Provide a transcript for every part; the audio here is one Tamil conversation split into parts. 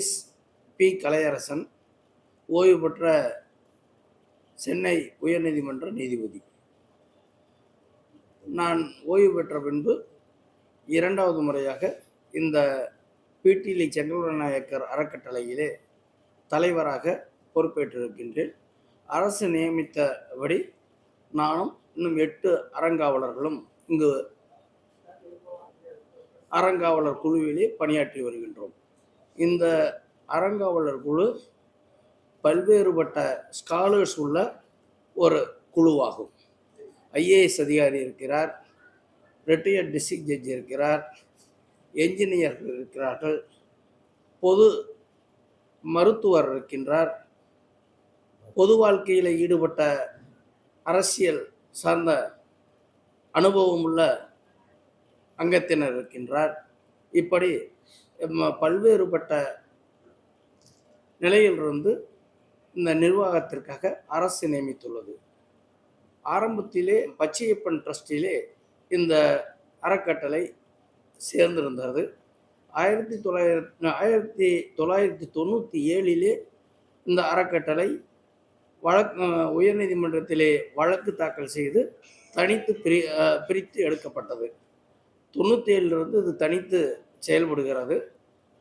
Justice B. கலையரசன் ஓய்வு பெற்ற சென்னை உயர்நீதிமன்ற நீதிபதி. நான் ஓய்வு பெற்ற பின்பு இரண்டாவது முறையாக இந்த பிடிலி செங்கல்வர நாயக்கர் அறக்கட்டளையிலே தலைவராக பொறுப்பேற்றிருக்கின்றேன். அரசு நியமித்தபடி நானும் இன்னும் எட்டு அறங்காவலர்களும் இங்கு அறங்காவலர் குழுவிலே பணியாற்றி வருகின்றோம். இந்த அறங்காவலர் குழு பல்வேறுபட்ட ஸ்காலர்ஸ் உள்ள ஒரு குழுவாகும். ஐஏஎஸ் அதிகாரி இருக்கிறார் ரிட்டையர்ட் டிஸ்ட்ரிக்ட் ஜட்ஜ் இருக்கிறார் என்ஜினியர்கள் இருக்கிறார்கள் பொது மருத்துவர் இருக்கின்றார் பொது வாழ்க்கையில் ஈடுபட்ட அரசியல் சார்ந்த அனுபவம் உள்ள அங்கத்தினர் இருக்கின்றார். இப்படி பல்வேறுபட்ட நிலையிலிருந்து இந்த நிர்வாகத்திற்காக அரசு நியமித்துள்ளது. ஆரம்பத்திலே பச்சையப்பன் ட்ரஸ்டிலே இந்த அறக்கட்டளை சேர்ந்திருந்தது. ஆயிரத்தி தொள்ளாயிரத்தி ஆயிரத்தி தொள்ளாயிரத்தி தொண்ணூற்றி ஏழிலே இந்த அறக்கட்டளை வழக்கு உயர்நீதிமன்றத்திலே வழக்கு தாக்கல் செய்து தனித்து பிரி பிரித்து எடுக்கப்பட்டது. தொண்ணூற்றி ஏழிலிருந்து இது தனித்து செயல்படுகிறது.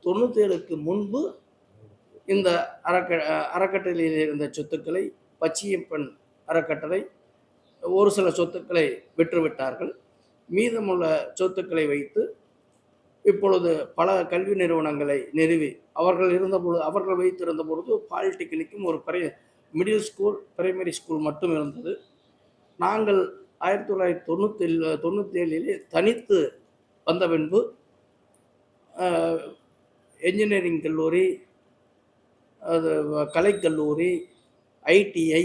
தொண்ணூற்றேழுக்கு முன்பு இந்த அறக்க அறக்கட்டளையில் இருந்த சொத்துக்களை பச்சியப்பன் அறக்கட்டளை ஒரு சில சொத்துக்களை விற்றுவிட்டார்கள். மீதமுள்ள சொத்துக்களை வைத்து இப்பொழுது பல கல்வி நிறுவனங்களை நிறுவி அவர்கள் இருந்தபொழுது அவர்கள் வைத்திருந்த பொழுது பாலிடெக்னிக்கும் ஒரு பெரிய மிடில் ஸ்கூல் பிரைமரி ஸ்கூல் மட்டும் இருந்தது. நாங்கள் ஆயிரத்தி தொள்ளாயிரத்தி தொண்ணூற்றி தொண்ணூற்றி ஏழிலே தனித்து வந்த பின்பு என்ஜினியரிங் கல்லூரி அது கலைக்கல்லூரி ஐடிஐ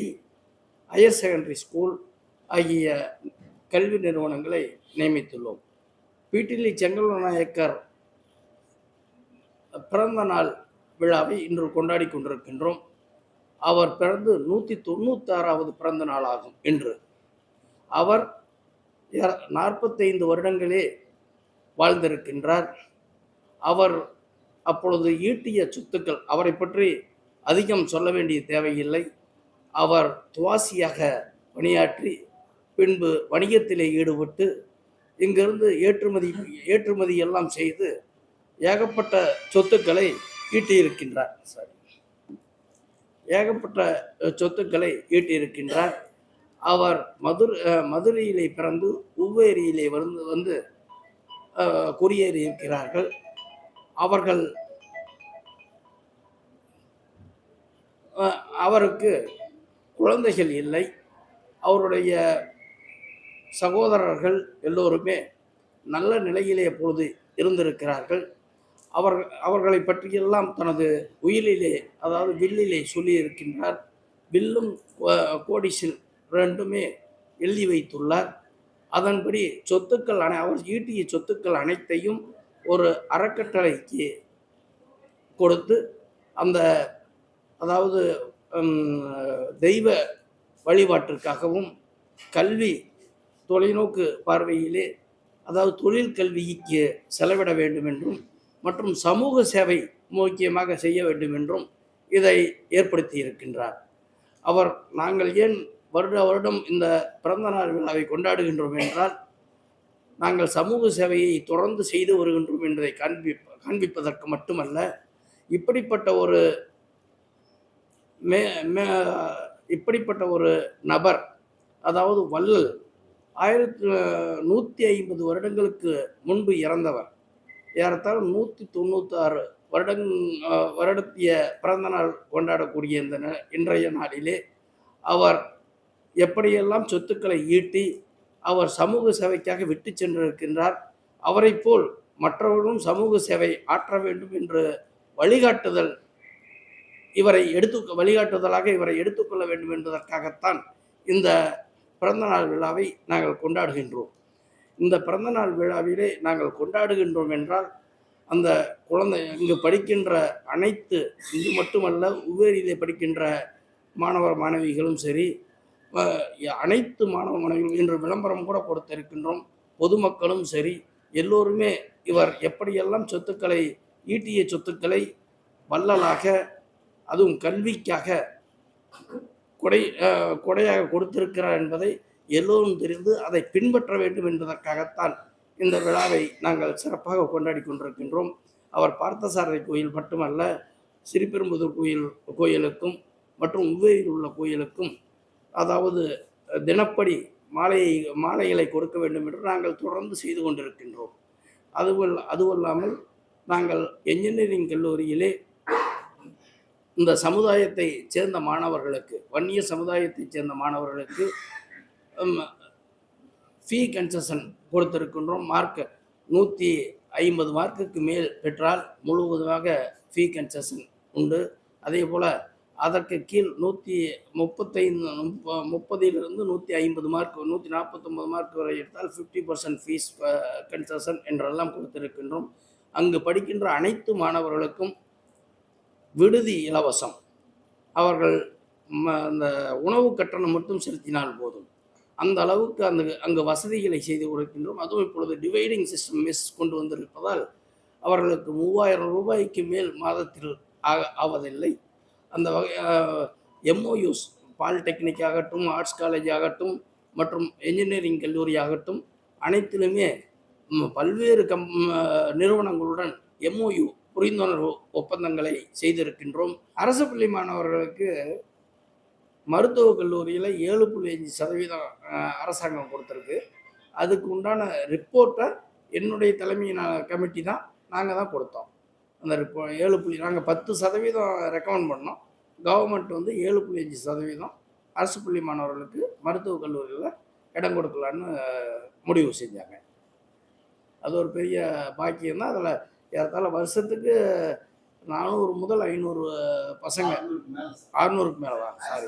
ஹையர் செகண்டரி ஸ்கூல் ஆகிய கல்வி நிறுவனங்களை நியமித்துள்ளோம். பீட்டிலி செங்கல்வ நாயக்கர் பிறந்த நாள் விழாவை இன்று கொண்டாடி கொண்டிருக்கின்றோம். அவர் பிறந்து நூற்றி தொண்ணூத்தாறாவது பிறந்த நாளாகும் இன்று. அவர் நாற்பத்தைந்து வருடங்களே வாழ்ந்திருக்கின்றார். அவர் அப்பொழுது ஈட்டிய சொத்துக்கள் அவரை பற்றி அதிகம் சொல்ல வேண்டிய தேவையில்லை. அவர் துவாசியாக பணியாற்றி பின்பு வணிகத்திலே ஈடுபட்டு இங்கிருந்து ஏற்றுமதி ஏற்றுமதி எல்லாம் செய்து ஏகப்பட்ட சொத்துக்களை ஈட்டியிருக்கின்றார். சாரி ஏகப்பட்ட சொத்துக்களை ஈட்டியிருக்கின்றார். அவர் மதுரை மதுரையிலே பிறந்து உவ்வேரியிலே வந்து வந்து குடியேறி இருக்கிறார்கள் அவர்கள் அவருக்கு குழந்தைகள் இல்லை. அவருடைய சகோதரர்கள் எல்லோருமே நல்ல நிலையிலே பொழுது இருந்திருக்கிறார்கள். அவர் அவர்களை பற்றியெல்லாம் தனது உயிலிலே அதாவது வில்லிலே சொல்லியிருக்கின்றார். வில்லும் கோடிசில் ரெண்டுமே எழுதி வைத்துள்ளார். அதன்படி சொத்துக்கள் அனை அவர் ஈட்டிய சொத்துக்கள் அனைத்தையும் ஒரு அறக்கட்டளைக்கு கொடுத்து அந்த அதாவது தெய்வ வழிபாட்டிற்காகவும் கல்வி தொலைநோக்கு பார்வையிலே அதாவது தொழில் கல்விக்கு செலவிட வேண்டும் என்றும் மற்றும் சமூக சேவை முக்கியமாக செய்ய வேண்டும் என்றும் இதை ஏற்படுத்தி இருக்கின்றார். அவர் நாங்கள் ஏன் வருட வருடம் இந்த பிறந்தநாள் விழாவை கொண்டாடுகின்றோம் என்றால் நாங்கள் சமூக சேவையை தொடர்ந்து செய்து வருகின்றோம் என்பதை காண்பி காண்பிப்பதற்கு மட்டுமல்ல இப்படிப்பட்ட ஒரு மே மே இப்படிப்பட்ட ஒரு நபர் அதாவது வள்ளல் ஆயிரத்தி நூற்றி ஐம்பது வருடங்களுக்கு முன்பு இறந்தவர். ஏறத்தாழ நூற்றி தொண்ணூத்தாறு வருடங் வருடத்திய பிறந்த நாள் கொண்டாடக்கூடிய இந்த ந- இன்றைய நாளிலே அவர் எப்படியெல்லாம் சொத்துக்களை ஈட்டி அவர் சமூக சேவைக்காக விட்டு சென்றிருக்கின்றார். அவரைப் போல் மற்றவர்களும் சமூக சேவை ஆற்ற வேண்டும் என்று வழிகாட்டுதல் இவரை எடுத்து வழிகாட்டுதலாக இவரை எடுத்துக்கொள்ள வேண்டும் என்பதற்காகத்தான் இந்த பிறந்தநாள் விழாவை நாங்கள் கொண்டாடுகின்றோம். இந்த பிறந்தநாள் விழாவிலே நாங்கள் கொண்டாடுகின்றோம் என்றால் அந்த குழந்தை இங்கு படிக்கின்ற அனைத்து இது மட்டுமல்ல உவேரியிலே படிக்கின்ற மாணவர் மாணவிகளும் சரி அனைத்து மாணவ மாணவிகளும் இன்று விளம்பரம் கூட கொடுத்திருக்கின்றோம். பொதுமக்களும் சரி எல்லோருமே இவர் எப்படியெல்லாம் சொத்துக்களை ஈட்டிய சொத்துக்களை வள்ளலாக அதுவும் கல்விக்காக கொடை கொடையாக கொடுத்திருக்கிறார் என்பதை எல்லோரும் தெரிந்து அதை பின்பற்ற வேண்டும் என்பதற்காகத்தான் இந்த விழாவை நாங்கள் சிறப்பாக கொண்டாடி கொண்டிருக்கின்றோம். அவர் பார்த்தசாரதி கோயில் மட்டுமல்ல சிறிபெரும்புதூர் கோயில் கோயிலுக்கும் மற்றும் உவேரியில் உள்ள கோயிலுக்கும் அதாவது தினப்படி மாலையை மாலைகளை கொடுக்க வேண்டும் என்று நாங்கள் தொடர்ந்து செய்து கொண்டிருக்கின்றோம். அதுவல் அதுவல்லாமல் நாங்கள் என்ஜினியரிங் கல்லூரியிலே இந்த சமுதாயத்தை சேர்ந்த மாணவர்களுக்கு வன்னிய சமுதாயத்தைச் சேர்ந்த மாணவர்களுக்கு ஃபீ கன்செஷன் கொடுத்திருக்கின்றோம். மார்க் நூற்றி ஐம்பது மார்க்குக்கு மேல் பெற்றால் முழுவதுமாக ஃபீ கன்செஷன் உண்டு. அதே போல் அதற்கு கீழ் நூற்றி முப்பத்தைந்து முப்ப முப்பதிலிருந்து நூற்றி ஐம்பது மார்க் நூற்றி நாற்பத்தொம்பது மார்க் வரை எடுத்தால் ஃபிஃப்டி பர்சன்ட் ஃபீஸ் கன்செஷன் என்றெல்லாம் கொடுத்திருக்கின்றோம். அங்கு படிக்கின்ற அனைத்து மாணவர்களுக்கும் விடுதி இலவசம். அவர்கள் ம- அந்த உணவு கட்டணம் மட்டும் செலுத்தினால் போதும். அந்த அளவுக்கு அந்த அங்கு வசதிகளை செய்து கொடுக்கின்றோம். அதுவும் இப்பொழுது டிவைடிங் சிஸ்டம் மிஸ் கொண்டு வந்திருப்பதால் அவர்களுக்கு மூவாயிரம் ரூபாய்க்கு மேல் மாதத்தில் ஆக ஆவதில்லை. அந்த வகை எம்ஓயூஸ் பாலிடெக்னிக் ஆகட்டும் ஆர்ட்ஸ் காலேஜ் ஆகட்டும் மற்றும் என்ஜினியரிங் கல்லூரி ஆகட்டும் அனைத்திலுமே பல்வேறு கம் நிறுவனங்களுடன் எம்ஓயு புரிந்துணர்வு ஒப்பந்தங்களை செய்திருக்கின்றோம். அரசு பள்ளி மாணவர்களுக்கு மருத்துவக் கல்லூரியில் ஏழு புள்ளி அஞ்சு சதவீதம் அரசாங்கம் கொடுத்துருக்கு. அதுக்கு உண்டான ரிப்போர்ட்டை என்னுடைய தலைமையின கமிட்டி தான் நாங்கள் தான் கொடுத்தோம். அந்த ஏழு புள்ளி நாங்கள் பத்து சதவீதம் ரெக்கமெண்ட் பண்ணோம். கவர்மெண்ட் வந்து ஏழு புள்ளி அஞ்சு சதவீதம். அரசு பள்ளி மாணவர்களுக்கு மருத்துவக் கல்லூரியில் இடம் கொடுக்கலான்னு முடிவு செஞ்சாங்க. அது ஒரு பெரிய பாக்கியம் தான். அதில் ஏறத்தாழ வருஷத்துக்கு நானூறு முதல் ஐநூறு பசங்க. அறுநூறுக்கு மேலே தான் சாரி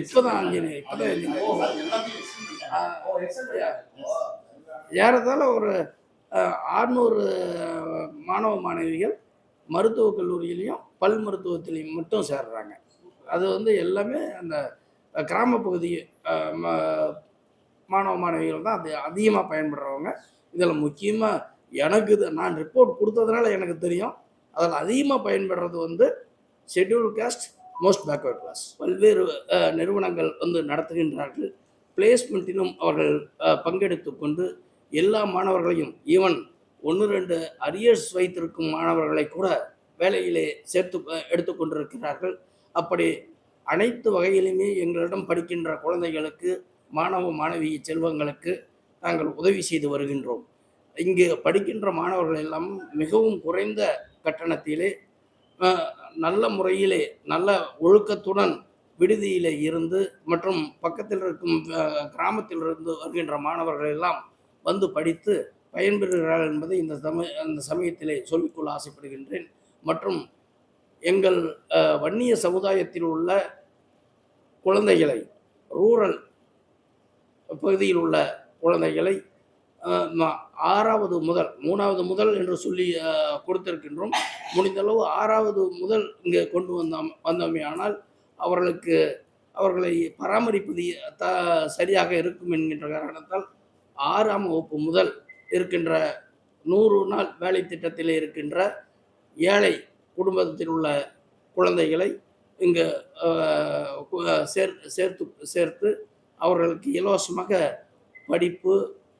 இப்போதான் இன்ஜினியர் இப்போதான் ஏறத்தாழ ஒரு ஆறுநூறு மாணவ மாணவிகள் மருத்துவக் கல்லூரியிலையும் பல் மருத்துவத்திலையும் மட்டும் சேர்றாங்க. அது வந்து எல்லாமே அந்த கிராம பகுதி மாணவ மாணவிகள் தான் அது அதிகமாக பயன்படுறவங்க. இதில் முக்கியமாக எனக்கு நான் ரிப்போர்ட் கொடுத்ததுனால எனக்கு தெரியும். அதில் அதிகமாக பயன்படுறது வந்து schedule caste most backward class பல்வேறு நிறுவனங்கள் வந்து நடத்துகின்றார்கள். பிளேஸ்மெண்ட்டிலும் அவர்கள் பங்கெடுத்து கொண்டு எல்லா மாணவர்களையும் ஈவன் ஒன்று ரெண்டு அரியர்ஸ் வைத்திருக்கும் மாணவர்களை கூட வேலையிலே சேர்த்து எடுத்துக்கொண்டிருக்கிறார்கள் அப்படி அனைத்து வகையிலுமே எங்களிடம் படிக்கின்ற குழந்தைகளுக்கு மாணவ மாணவி செல்வங்களுக்கு நாங்கள் உதவி செய்து வருகின்றோம். இங்கு படிக்கின்ற மாணவர்கள் எல்லாம் மிகவும் குறைந்த கட்டணத்திலே நல்ல முறையிலே நல்ல ஒழுக்கத்துடன் விடுதியிலே இருந்து மற்றும் பக்கத்தில் இருக்கும் கிராமத்தில் இருந்து வருகின்ற மாணவர்கள் எல்லாம் வந்து படித்து பயன்பெறுகிறார்கள் என்பதை இந்த சமய அந்த சமயத்திலே சொல்லிக்கொள்ள ஆசைப்படுகின்றேன். மற்றும் எங்கள் வன்னிய சமுதாயத்தில் உள்ள குழந்தைகளை ரூரல் பகுதியில் உள்ள குழந்தைகளை ஆறாவது முதல் மூணாவது முதல் என்று சொல்லி கொடுத்திருக்கின்றோம். முடிந்தளவு ஆறாவது முதல் இங்கே கொண்டு வந்தோம் வந்தோமே ஆனால் அவர்களுக்கு அவர்களை பராமரிப்பது த சரியாக இருக்கும் என்கின்ற காரணத்தால் ஆறாம் வகுப்பு முதல் இருக்கின்ற நூறு நாள் வேலை திட்டத்தில் இருக்கின்ற ஏழை குடும்பத்தில் உள்ள குழந்தைகளை இங்கு சேர் சேர்த்து சேர்த்து அவர்களுக்கு இலவசமாக படிப்பு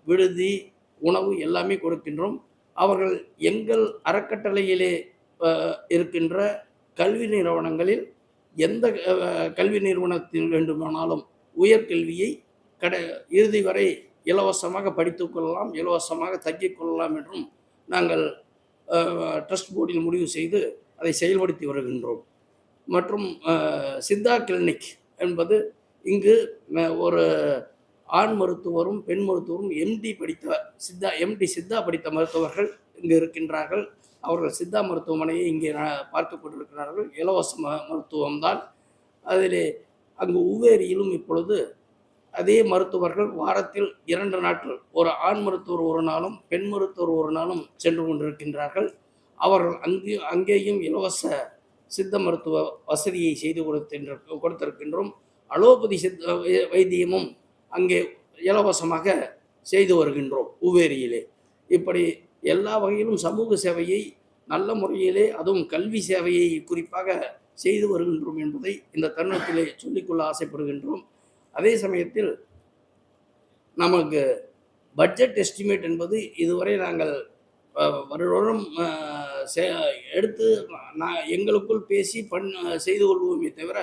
விடுதி உணவு எல்லாமே கொடுக்கின்றோம். அவர்கள் எங்கள் அறக்கட்டளையிலே இருக்கின்ற கல்வி நிறுவனங்களில் எந்த கல்வி நிறுவனத்தில் வேண்டுமானாலும் உயர்கல்வியை கட இறுதி வரை இலவசமாக படித்துக்கொள்ளலாம் இலவசமாக தங்கிக் கொள்ளலாம் என்றும் நாங்கள் ட்ரஸ்ட் போர்டில் முடிவு செய்து அதை செயல்படுத்தி வருகின்றோம். மற்றும் சித்தா கிளினிக் என்பது இங்கு ஒரு ஆண் மருத்துவரும் பெண் மருத்துவரும் எம்டி படித்த சித்தா எம்டி சித்தா படித்த மருத்துவர்கள் இங்கு இருக்கின்றார்கள். அவர்கள் சித்தா மருத்துவமனையை இங்கே ந- பார்த்து கொண்டிருக்கிறார்கள். இலவச ம- மருத்துவம்தான். அதிலே அங்கு உவேரியிலும் இப்பொழுது அதே மருத்துவர்கள் வாரத்தில் இரண்டு நாட்கள் ஒரு ஆண் மருத்துவர் ஒரு நாளும் பெண் மருத்துவர் ஒரு நாளும் சென்று கொண்டிருக்கின்றார்கள். அவர்கள் அங்கே அங்கேயும் இலவச சித்த மருத்துவ வசதியை செய்து கொடுத்தின்ற கொடுத்திருக்கின்றோம். அலோபதி சித்த வை- வைத்தியமும் அங்கே இலவசமாக செய்து வருகின்றோம் உவேரியிலே. இப்படி எல்லா வகையிலும் சமூக சேவையை நல்ல முறையிலே அதுவும் கல்வி சேவையை குறிப்பாக செய்து வருகின்றோம் என்பதை இந்த தருணத்திலே சொல்லிக்கொள்ள ஆசைப்படுகின்றோம். அதே சமயத்தில் நமக்கு பட்ஜெட் எஸ்டிமேட் என்பது இதுவரை நாங்கள் வருடம் எடுத்து நான் எங்களுக்குள் பேசி பண் செய்து கொள்வோமே தவிர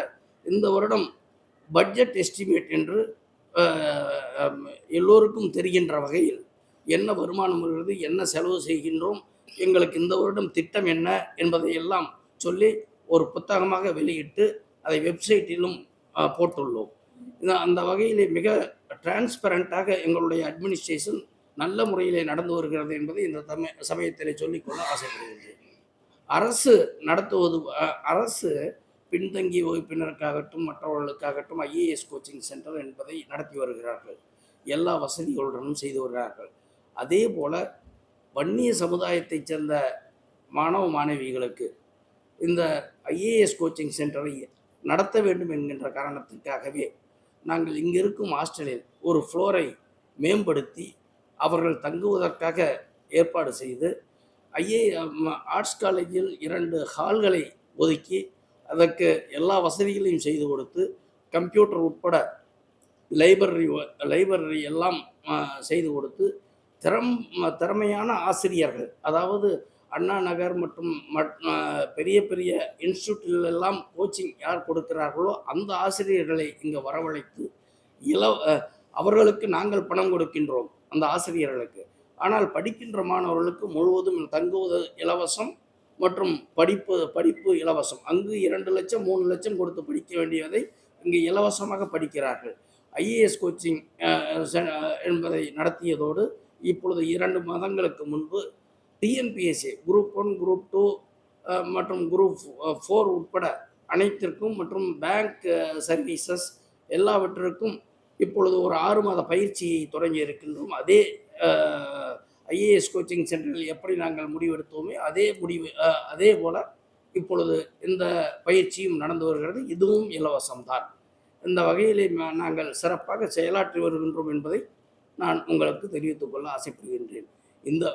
இந்த வருடம் பட்ஜெட் எஸ்டிமேட் என்று எல்லோருக்கும் தெரிகின்ற வகையில் என்ன வருமானம் வருகிறது என்ன செலவு செய்கின்றோம் எங்களுக்கு இந்த வருடம் திட்டம் என்ன என்பதை எல்லாம் சொல்லி ஒரு புத்தகமாக வெளியிட்டு அதை வெப்சைட்டிலும் போட்டுள்ளோம். அந்த வகையிலே மிக டிரான்ஸ்பரண்ட்டாக எங்களுடைய அட்மினிஸ்ட்ரேஷன் நல்ல முறையிலே நடந்து வருகிறது என்பதை இந்த சமய சமயத்திலே சொல்லிக்கொள்ள ஆசைப்படுகின்றேன். அரசு நடத்துவது அரசு பின்தங்கிய வகுப்பினருக்காகட்டும் மற்றவர்களுக்காகட்டும் ஐஏஎஸ் கோச்சிங் சென்டர் என்பதை நடத்தி வருகிறார்கள். எல்லா வசதிகளுடனும் செய்து வருகிறார்கள். அதே போல் வன்னிய சமுதாயத்தைச் சேர்ந்த மாணவ மாணவிகளுக்கு இந்த ஐஏஎஸ் கோச்சிங் சென்டரை நடத்த வேண்டும் என்கின்ற காரணத்திற்காகவே நாங்கள் இங்கே இருக்கும் ஹாஸ்டலில் ஒரு ஃப்ளோரை மேம்படுத்தி அவர்கள் தங்குவதற்காக ஏற்பாடு செய்து ஐஏ ஆர்ட்ஸ் காலேஜில் இரண்டு ஹால்களை ஒதுக்கி அதற்கு எல்லா வசதிகளையும் செய்து கொடுத்து கம்ப்யூட்டர் உட்பட லைப்ரரி லைப்ரரி எல்லாம் செய்து கொடுத்து திறம் திறமையான ஆசிரியர்கள் அதாவது அண்ணா நகர் மற்றும் மட்- பெரிய பெரிய இன்ஸ்டியூட்டில் எல்லாம் கோச்சிங் யார் கொடுக்கிறார்களோ அந்த ஆசிரியர்களை இங்கே வரவழைத்து இல அவர்களுக்கு நாங்கள் பணம் கொடுக்கின்றோம் அந்த ஆசிரியர்களுக்கு. ஆனால் படிக்கின்ற மாணவர்களுக்கு முழுவதும் தங்குவது இலவசம் மற்றும் படிப்பு படிப்பு இலவசம். அங்கு இரண்டு லட்சம் மூணு லட்சம் கொடுத்து படிக்க வேண்டியதை இங்கு இலவசமாக படிக்கிறார்கள். ஐஏஎஸ் கோச்சிங் என்பதை நடத்தியதோடு இப்பொழுது இரண்டு மாதங்களுக்கு முன்பு TNPSC group one group two மற்றும் குரூப் ஃபோர் உட்பட அனைத்திற்கும் மற்றும் பேங்க் சர்வீசஸ் எல்லாவற்றிற்கும் இப்பொழுது ஒரு ஆறு மாத பயிற்சியை தொடங்கி இருக்கின்றோம். அதே ஐஏஎஸ் கோச்சிங் சென்டரில் எப்படி நாங்கள் முடிவெடுத்தோமே அதே முடிவு அதே போல் இப்பொழுது இந்த பயிற்சியும் நடந்து வருகிறது. இதுவும் இலவசம்தான். இந்த வகையிலே நாங்கள் சிறப்பாக செயலாற்றி வருகின்றோம் என்பதை நான் உங்களுக்கு தெரிவித்துக் கொள்ள ஆசைப்படுகின்றேன். இந்த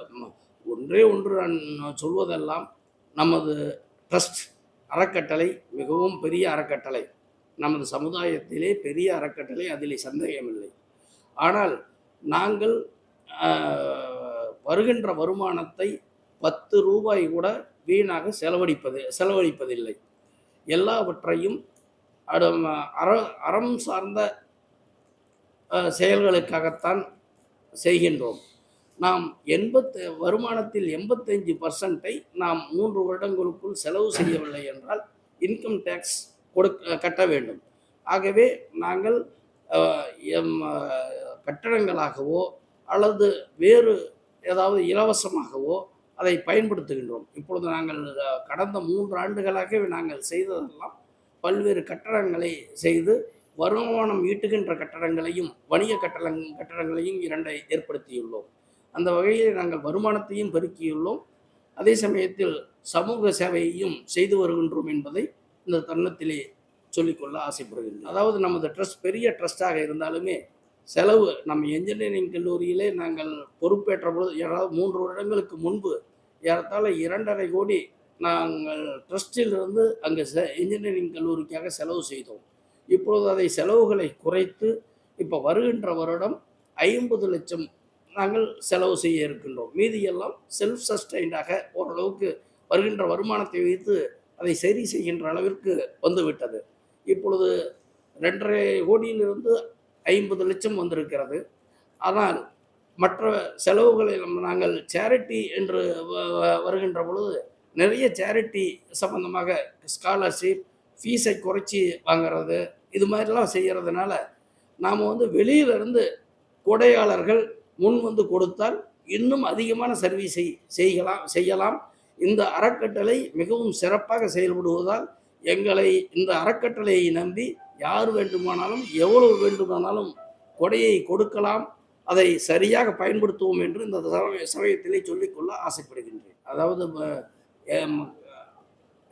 ஒன்றே ஒன்று நான் சொல்வதெல்லாம் நமது ட்ரஸ்ட் அறக்கட்டளை மிகவும் பெரிய அறக்கட்டளை. நமது சமுதாயத்திலே பெரிய அறக்கட்டளை அதிலே சந்தேகமில்லை. ஆனால் நாங்கள் வருகின்ற வருமானத்தை பத்து ரூபாய் கூட வீணாக செலவழிப்பது செலவழிப்பதில்லை. எல்லாவற்றையும் அற அறம் சார்ந்த செயல்களுக்காகத்தான் செய்கின்றோம். நாம் எண்பத்து வருமானத்தில் எண்பத்தஞ்சு பர்சன்ட்டை நாம் மூன்று வருடங்களுக்குள் செலவு செய்யவில்லை என்றால் இன்கம் டேக்ஸ் கொடுக்க கட்ட வேண்டும். ஆகவே நாங்கள் எம் கட்டடங்களாகவோ அல்லது வேறு ஏதாவது இலவசமாகவோ அதை பயன்படுத்துகின்றோம். இப்பொழுது நாங்கள் கடந்த மூன்று ஆண்டுகளாகவே நாங்கள் செய்ததெல்லாம் பல்வேறு கட்டடங்களை செய்து வருமானம் ஈட்டுகின்ற கட்டடங்களையும் வணிக கட்டடங் கட்டடங்களையும் இரண்டை ஏற்படுத்தியுள்ளோம். அந்த வகையில் நாங்கள் வருமானத்தையும் பெருக்கியுள்ளோம். அதே சமயத்தில் சமூக சேவையையும் செய்து வருகின்றோம் என்பதை இந்த தருணத்திலே சொல்லிக்கொள்ள ஆசைப்படுகின்றோம் அதாவது நமது ட்ரஸ்ட் பெரிய ட்ரஸ்டாக இருந்தாலுமே செலவு நம்ம என்ஜினியரிங் கல்லூரியிலே நாங்கள் பொறுப்பேற்ற பொழுது ஏதாவது மூன்று வருடங்களுக்கு முன்பு ஏறத்தாழ இரண்டரை கோடி நாங்கள் ட்ரஸ்டிலிருந்து அங்கே செ இன்ஜினியரிங் கல்லூரிக்காக செலவு செய்தோம். இப்பொழுது அதை செலவுகளை குறைத்து இப்போ வருகின்ற வருடம் ஐம்பது லட்சம் நாங்கள் செலவு செய்ய இருக்கின்றோம். மீதியெல்லாம் செல்ஃப் சஸ்டைண்டாக ஓரளவுக்கு வருகின்ற வருமானத்தை வைத்து அதை சரி செய்கின்ற அளவிற்கு வந்துவிட்டது. இப்பொழுது ரெண்டரை கோடியிலிருந்து ஐம்பது லட்சம் வந்திருக்கிறது. ஆனால் மற்ற செலவுகளை நாங்கள் சேரிட்டி என்று வ- வ- வருகின்ற பொழுது நிறைய சேரிட்டி சம்பந்தமாக ஸ்காலர்ஷிப் ஃபீஸை குறைச்சி வாங்குறது இது மாதிரிலாம் செய்கிறதுனால நாம் வந்து வெளியிலிருந்து கொடையாளர்கள் முன் வந்து கொடுத்தால் இன்னும் அதிகமான சர்வீஸை செய்யலாம் செய்யலாம். இந்த அறக்கட்டளை மிகவும் சிறப்பாக செயல்படுவதால் எங்களை இந்த அறக்கட்டளையை நம்பி யார் வேண்டுமானாலும் எவ்வளவு வேண்டுமானாலும் கொடையை கொடுக்கலாம். அதை சரியாக பயன்படுத்துவோம் என்று இந்த சமயத்திலே சொல்லிக்கொள்ள ஆசைப்படுகின்றேன். அதாவது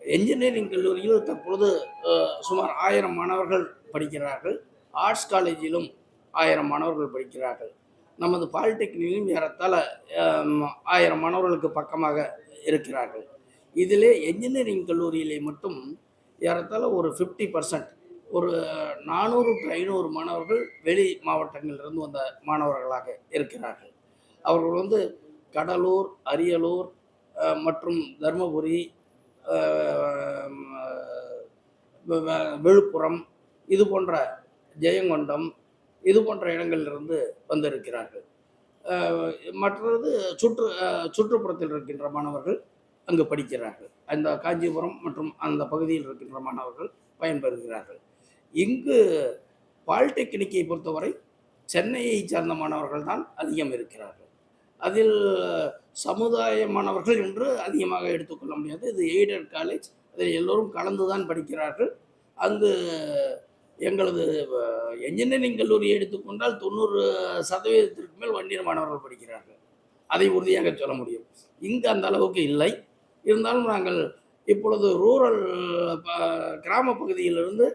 என்ஜினியரிங் கல்லூரியில் தற்பொழுது சுமார் ஆயிரம் மாணவர்கள் படிக்கிறார்கள். ஆர்ட்ஸ் காலேஜிலும் ஆயிரம் மாணவர்கள் படிக்கிறார்கள். நமது பாலிடெக்னிலும் ஏறத்தாழ ஆயிரம் மாணவர்களுக்கு பக்கமாக இருக்கிறார்கள். இதிலே என்ஜினியரிங் கல்லூரியிலே மட்டும் ஏறத்தாழ ஒரு ஃபிஃப்டி பர்சன்ட் ஒரு நானூறு டு ஐநூறு மாணவர்கள் வெளி மாவட்டங்களிலிருந்து வந்த மாணவர்களாக இருக்கிறார்கள். அவர்கள் வந்து கடலூர் அரியலூர் மற்றும் தருமபுரி விழுப்புரம் இது போன்ற ஜெயங்கொண்டம் இது போன்ற இடங்களிலிருந்து வந்திருக்கிறார்கள். மற்றது சுற்று சுற்றுப்புறத்தில் இருக்கின்ற மாணவர்கள் அங்கு படிக்கிறார்கள். அந்த காஞ்சிபுரம் மற்றும் அந்த பகுதியில் இருக்கின்ற மாணவர்கள் பயன்பெறுகிறார்கள். இங்கு பாலிடெக்னிக்கை பொறுத்தவரை சென்னையை சார்ந்த மாணவர்கள் தான் அதிகம் இருக்கிறார்கள். அதில் சமுதாய மாணவர்கள் என்று அதிகமாக எடுத்துக்கொள்ள முடியாது. இது எய்டட் காலேஜ். அதில் எல்லோரும் கலந்து தான் படிக்கிறார்கள். அங்கு எங்களது என்ஜினியரிங் கல்லூரியை எடுத்துக்கொண்டால் தொண்ணூறு சதவீதத்திற்கு மேல் வன்னியர் மாணவர்கள் படிக்கிறார்கள். அதை உறுதியாக சொல்ல முடியும். இங்கு அந்த அளவுக்கு இல்லை. இருந்தாலும் நாங்கள் இப்பொழுது ரூரல் கிராம பகுதியிலிருந்து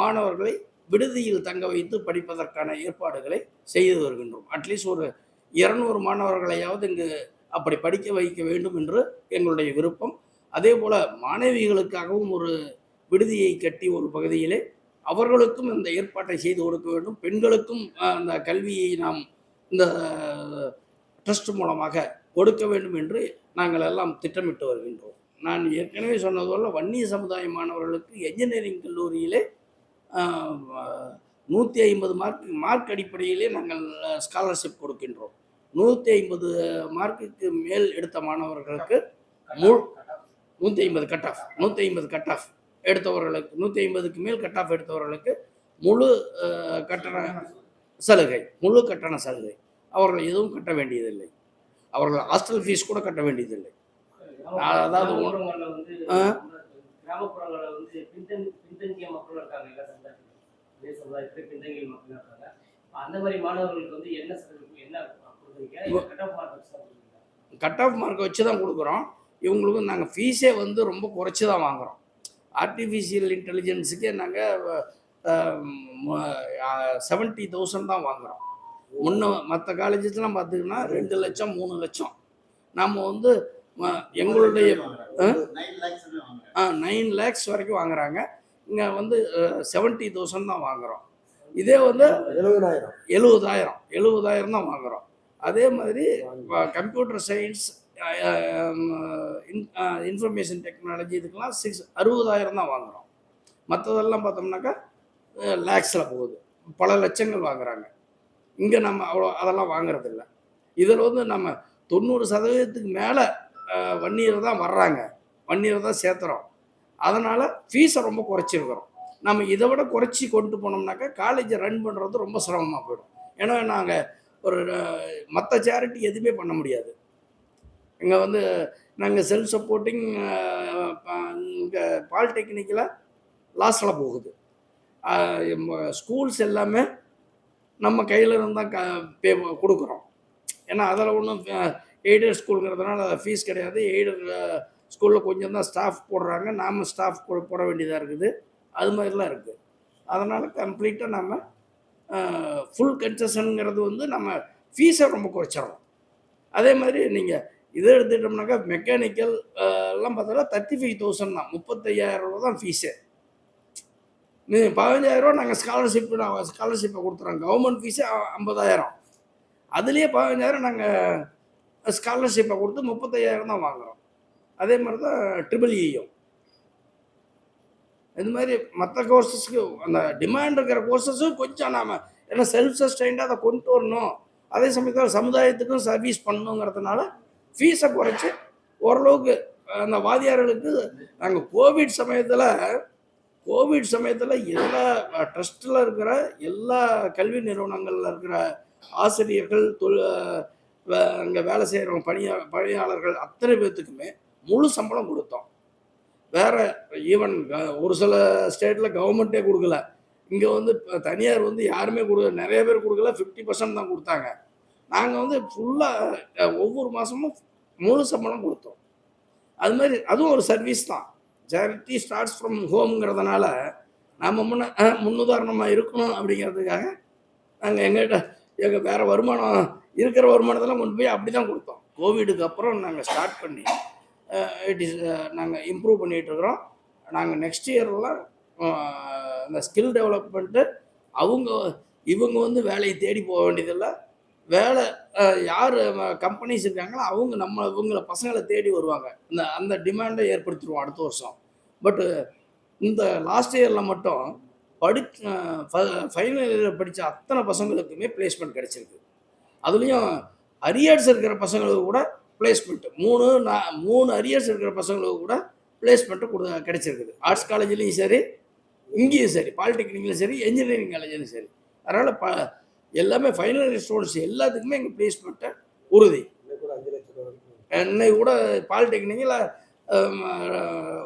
மாணவர்களை விடுதியில் தங்க வைத்து படிப்பதற்கான ஏற்பாடுகளை செய்து வருகின்றோம். அட்லீஸ்ட் ஒரு இருநூறு மாணவர்களையாவது இங்கு அப்படி படிக்க வைக்க வேண்டும் என்று எங்களுடைய விருப்பம். அதே போல் மாணவிகளுக்காகவும் ஒரு விடுதியை கட்டி ஒரு பகுதியிலே அவர்களுக்கும் இந்த ஏற்பாட்டை செய்து கொடுக்க வேண்டும். பெண்களுக்கும் அந்த கல்வியை நாம் இந்த ட்ரஸ்ட் மூலமாக கொடுக்க வேண்டும் என்று நாங்கள் எல்லாம் திட்டமிட்டு வருகின்றோம். நான் ஏற்கனவே சொன்னது போல வன்னிய சமுதாய மாணவர்களுக்கு என்ஜினியரிங் கல்லூரியிலே நூற்றி ஐம்பது மார்க் மார்க் அடிப்படையிலே நாங்கள் ஸ்காலர்ஷிப் கொடுக்கின்றோம். நூற்றி ஐம்பது மார்க்குக்கு மேல் எடுத்த மாணவர்களுக்கு முழு நூற்றி ஐம்பது கட் ஆஃப் நூற்றி ஐம்பது கட் ஆஃப் எடுத்தவர்களுக்கு நூற்றி ஐம்பதுக்கு மேல் கட் ஆஃப் எடுத்தவர்களுக்கு முழு கட்டண சலுகை முழு கட்டண சலுகை. அவர்கள் எதுவும் கட்ட வேண்டியதில்லை. அவர்கள் ஹாஸ்டல் ஃபீஸ் கூட கட்ட வேண்டியதில்லை. அதாவது கட் ஆஃப் மார்க் வச்சு தான் கொடுக்குறோம். இவங்களுக்கு நாங்கள் ஃபீஸே வந்து ரொம்ப குறைச்சி தான் வாங்குகிறோம் ஆர்டிஃபிஷியல் இன்டெலிஜென்ஸுக்கே நாங்கள் செவன்ட்டி தௌசண்ட் தான் வாங்குகிறோம் முன்ன மற்ற காலேஜஸ்லாம் பார்த்தீங்கன்னா ரெண்டு லட்சம் மூணு லட்சம். நாம் வந்து எங்களுடைய நைன் லேக்ஸ் வரைக்கும் வாங்குறாங்க. இங்கே வந்து செவன்ட்டி தௌசண்ட் தான் வாங்குகிறோம் இதே வந்து எழுபதாயிரம் எழுபதாயிரம் எழுபதாயிரம் தான் வாங்குகிறோம் அதே மாதிரி கம்ப்யூட்டர் சயின்ஸ் இன்ஃபர்மேஷன் டெக்னாலஜி இதுக்கெல்லாம் சிக்ஸ் அறுபதாயிரம் தான் வாங்குகிறோம் மற்றதெல்லாம் பார்த்தோம்னாக்கா லேக்ஸில் போகுது. பல லட்சங்கள் வாங்குகிறாங்க இங்கே நம்ம அவ்வளோ அதெல்லாம் வாங்குறதில்ல. இதில் வந்து நம்ம தொண்ணூறு சதவீதத்துக்கு மேலே வன்னியர் தான் வர்றாங்க. வன்னியர் தான் சேர்த்துறோம். அதனால் ஃபீஸை ரொம்ப குறைச்சிருக்கிறோம். நம்ம இதை விட குறைச்சி கொண்டு போனோம்னாக்கா காலேஜை ரன் பண்ணுறது ரொம்ப சிரமமாக போயிடும். ஏன்னா நாங்கள் ஒரு மற்ற சேரிட்டி எதுவுமே பண்ண முடியாது. இங்கே வந்து நாங்கள் செல்ஃப் சப்போர்ட்டிங் இங்கே பாலிடெக்னிக்கில் லாஸில் போகுது. ஸ்கூல்ஸ் எல்லாமே நம்ம கையில் இருந்தால் க பே கொடுக்குறோம். ஏன்னா அதில் ஒன்றும் எய்டட் ஸ்கூலுங்கிறதுனால ஃபீஸ் கிடையாது. எய்டட் ஸ்கூலில் கொஞ்சம் தான் ஸ்டாஃப் போடுறாங்க. நாம் ஸ்டாஃப் போட வேண்டியதாக இருக்குது. அது மாதிரிலாம் இருக்குது அதனால் கம்ப்ளீட்டாக நம்ம ஃபுல் கன்செஷனுங்கிறது வந்து நம்ம ஃபீஸை ரொம்ப குறைச்சிடறோம் அதே மாதிரி நீங்கள் இதை எடுத்துட்டோம்னாக்கா மெக்கானிக்கல் எல்லாம் பார்த்தோன்னா தேர்ட்டி ஃபைவ் தௌசண்ட் தான். முப்பத்தையாயிரம் ரூபா தான் ஃபீஸு நீ பதினஞ்சாயிரரூவா நாங்கள் ஸ்காலர்ஷிப் நாங்கள் ஸ்காலர்ஷிப்பை கொடுத்துறோம். கவர்மெண்ட் ஃபீஸே ஐம்பதாயிரம். அதுலேயே பதினஞ்சாயிரம் நாங்கள் ஸ்காலர்ஷிப்பை கொடுத்து முப்பத்தையாயிரம் தான் வாங்குகிறோம் அதே மாதிரி தான் ட்ரிபிள் இயும் e இது மாதிரி மற்ற கோர்சஸ்க்கு அந்த டிமாண்ட் இருக்கிற கோர்சஸும் கொஞ்சம் நாம் ஏன்னா செல்ஃப் சஸ்டைண்டாக அதை கொண்டு வரணும். அதே சமயத்தில் சமுதாயத்துக்கும் சர்வீஸ் பண்ணணுங்கிறதுனால ஃபீஸை குறைச்சி ஓரளவுக்கு அந்த வாதியார்களுக்கு நாங்கள் கோவிட் சமயத்தில் கோவிட் சமயத்தில் எல்லா ட்ரஸ்ட்டில் இருக்கிற எல்லா கல்வி நிறுவனங்களில் இருக்கிற ஆசிரியர்கள் தொழில் அங்கே வேலை செய்கிறவங்க பணியா பணியாளர்கள் அத்தனை பேர்த்துக்குமே முழு சம்பளம் கொடுத்தோம். வேறு ஈவன் ஒரு சில ஸ்டேட்டில் கவர்மெண்ட்டே கொடுக்கல. இங்கே வந்து தனியார் வந்து யாருமே கொடுக்கல. நிறைய பேர் கொடுக்கல. ஃபிஃப்டி பர்சன்ட் தான் கொடுத்தாங்க. நாங்கள் வந்து ஃபுல்லாக ஒவ்வொரு மாதமும் முழு சம்பளம் கொடுத்தோம். அது மாதிரி அதுவும் ஒரு சர்வீஸ் தான். சேரிட்டி ஸ்டார்ட்ஸ் ஃப்ரம் ஹோம்ங்கிறதுனால நம்ம முன்ன முன்னுதாரணமாக இருக்கணும் அப்படிங்கிறதுக்காக நாங்கள் எங்கள்கிட்ட எங்கள் வேறு வருமானம் இருக்கிற வருமானத்தெல்லாம் கொண்டு போய் அப்படி தான் கொடுத்தோம். கோவிடுக்கு அப்புறம் நாங்கள் ஸ்டார்ட் பண்ணி இட் இஸ் நாங்கள் இம்ப்ரூவ் பண்ணிகிட்ருக்குறோம் நாங்கள் நெக்ஸ்ட் இயர்லாம் இந்த ஸ்கில் டெவலப்மெண்ட்டு அவங்க இவங்க வந்து வேலையை தேடி போக வேண்டியதில்லை. வேலை யார் கம்பெனிஸ் இருக்காங்களோ அவங்க நம்ம இவங்களை பசங்களை தேடி வருவாங்க. இந்த அந்த டிமாண்டை ஏற்படுத்திடுவோம் அடுத்த வருஷம். பட்டு இந்த லாஸ்ட் இயரில் மட்டும் படி ஃபைனல் இயரில் படித்த அத்தனை பசங்களுக்குமே பிளேஸ்மெண்ட் கிடைச்சிருக்கு. அதுலேயும் அரியர்ஸ் இருக்கிற பசங்களுக்கு கூட பிளேஸ்மெண்ட் மூணு நா- மூணு அரியர்ஸ் இருக்கிற பசங்களுக்கு கூட பிளேஸ்மெண்ட்டு கொடு கிடைச்சிருக்குது. ஆர்ட்ஸ் காலேஜ்லேயும் சரி இங்கேயும் சரி பாலிடெக்னிக்லையும் சரி இன்ஜினியரிங் காலேஜ்லையும் சரி. அதனால் ப எல்லாமே ஃபைனல் ஸ்டூடெண்ட்ஸ் எல்லாத்துக்குமே எங்கள் பிளேஸ்மெண்ட்டை உறுதி. என்னை கூட அஞ்சு பாலிடெக்னிக்கில்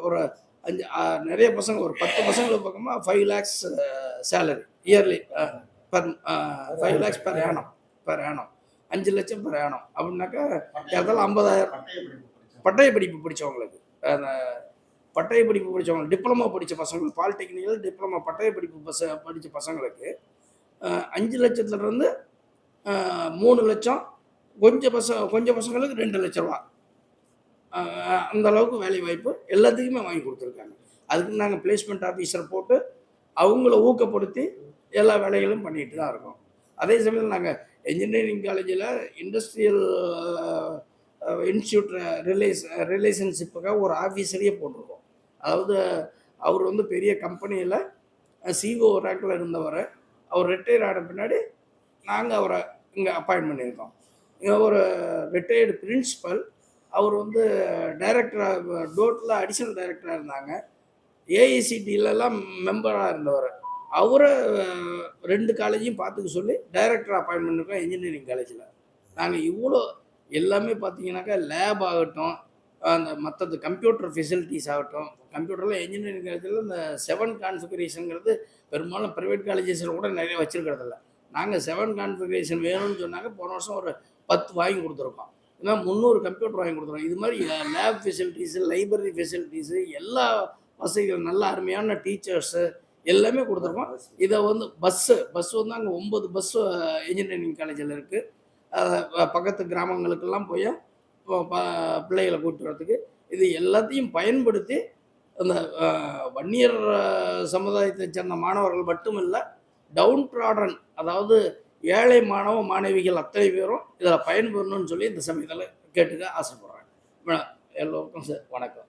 ஒரு அஞ்சு நிறைய பசங்க ஒரு பத்து பசங்களுக்கு பக்கமாக five lakhs salary yearly per five lakhs per annum per annum அஞ்சு லட்சம் பெர் ஏனம் அப்படின்னாக்கா இடத்துல ஐம்பதாயிரம். பட்டய படிப்பு படித்தவங்களுக்கு அந்த பட்டய படிப்பு படித்தவங்க டிப்ளமோ படித்த பசங்களுக்கு பாலிடெக்னிக்கல் டிப்ளமோ பட்டய படிப்பு பச படித்த பசங்களுக்கு அஞ்சு லட்சத்துலேருந்து மூணு லட்சம். கொஞ்சம் பசங்க கொஞ்சம் பசங்களுக்கு ரெண்டு லட்ச ரூபா. அந்த அளவுக்கு வேலை வாய்ப்பு எல்லாத்துக்குமே வாங்கி கொடுத்துருக்காங்க. அதுக்கு நாங்கள் பிளேஸ்மெண்ட் ஆஃபீஸர் போட்டு அவங்கள ஊக்கப்படுத்தி எல்லா வேலைகளும் பண்ணிட்டு தான் இருக்கோம். அதே சமயத்தில் நாங்கள் இன்ஜினியரிங் காலேஜில் இண்டஸ்ட்ரியல் இன்ஸ்டியூட் ரிலேஸ் ரிலேஷன்ஷிப்புக்காக ஒரு ஆஃபீஸரையே போட்டிருக்கோம். அதாவது அவர் வந்து பெரிய கம்பெனியில் சிஓ ரேக்கில் இருந்தவர். அவர் ரிட்டையர் ஆன பின்னாடி நாங்கள் அவரை இங்கே அப்பாயின்ட் பண்ணியிருக்கோம். இங்கே ஒரு ரிட்டையர்டு பிரின்சிபல் அவர் வந்து டைரக்டராக டோட்டில் அடிஷனல் டைரக்டராக இருந்தாங்க. ஏஐசிடியிலலாம் மெம்பராக இருந்தவர். அவரை ரெண்டு காலேஜையும் பார்த்துக்க சொல்லி டைரக்டர் அப்பாயின்மெண்ட் பண்ணியிருக்கோம் இன்ஜினியரிங் காலேஜில் நாங்கள் இவ்வளோ எல்லாமே பார்த்தீங்கன்னாக்கா லேப் ஆகட்டும் அந்த மற்றது கம்ப்யூட்டர் ஃபெசிலிட்டிஸ் ஆகட்டும் கம்ப்யூட்டரில் இன்ஜினியரிங் காலேஜில் இந்த செவன் கான்ஃபிகரேஷனுங்கிறது பெரும்பாலும் ப்ரைவேட் காலேஜஸில் கூட நிறைய வச்சுருக்கிறதில்ல. நாங்கள் செவன் கான்ஃபிகரேஷன் வேணும்னு சொன்னாங்க போன வருஷம் ஒரு பத்து வாங்கி கொடுத்துருக்கோம். ஏன்னா முந்நூறு கம்ப்யூட்டர் வாங்கி கொடுத்துருவோம் இது மாதிரி லேப் ஃபெசிலிட்டிஸு லைப்ரரி ஃபெசிலிட்டிஸு எல்லா வசதிகள் நல்ல அருமையான டீச்சர்ஸு எல்லாமே கொடுத்துருக்கோம். இதை வந்து பஸ்ஸு பஸ் வந்து அங்கே ஒம்பது பஸ்ஸு இன்ஜினியரிங் காலேஜில் இருக்குது பக்கத்து கிராமங்களுக்கெல்லாம் போய் பிள்ளைகளை கூப்பிட்டு வரத்துக்கு இது எல்லாத்தையும் பயன்படுத்தி அந்த வன்னியர் சமுதாயத்தைச் சமுதாயத்தை சேர்ந்த மாணவர்கள் மட்டும் இல்லை டவுன் ப்ராடன் அதாவது ஏழை மாணவ மாணவிகள் அத்தனை பேரும் இதில் பயன்பெறணும்னு சொல்லி இந்த சமயத்தில் கேட்டுக்க ஆசைப்படுறாங்க. எல்லோருக்கும் ச- வணக்கம்.